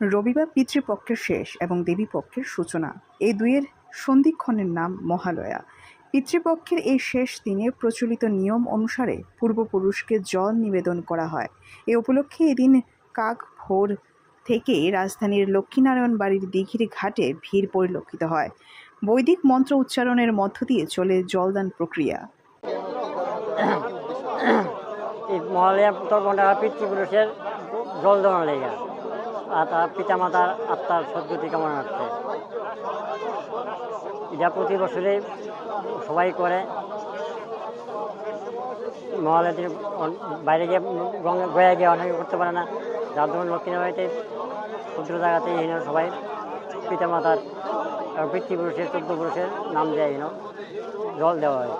রবিবার পিতৃপক্ষের শেষ এবং দেবীপক্ষের সূচনা। এই দুইয়ের সন্ধিক্ষণের নাম মহালয়া। পিতৃপক্ষের এই শেষ দিনে প্রচলিত নিয়ম অনুসারে পূর্বপুরুষকে জল নিবেদন করা হয়। এ উপলক্ষে এদিন কাক ভোর থেকে রাজধানীর লক্ষ্মীনারায়ণ বাড়ির দিঘির ঘাটে ভিড় পরিলক্ষিত হয়। বৈদিক মন্ত্র উচ্চারণের মধ্য দিয়ে চলে জলদান প্রক্রিয়া। মহালয়া পিতৃপুরুষের জল দেওয়ার লেগে। আর তার পিতা মাতার আত্মার সদ্গতি কামনার্থে এটা প্রতি বছরে সবাই করে। মহালয়া দিন অন- বাইরে গিয়ে গয়া গিয়ে অনেকে করতে পারে না। যার জন্য লক্ষ্মীনারায়ণতে ক্ষুদ্র জায়গাতে এনে সবাই পিতা মাতার পিতৃপুরুষের চোদ্দ পুরুষের নাম দেয় এনে জল দেওয়া হয়।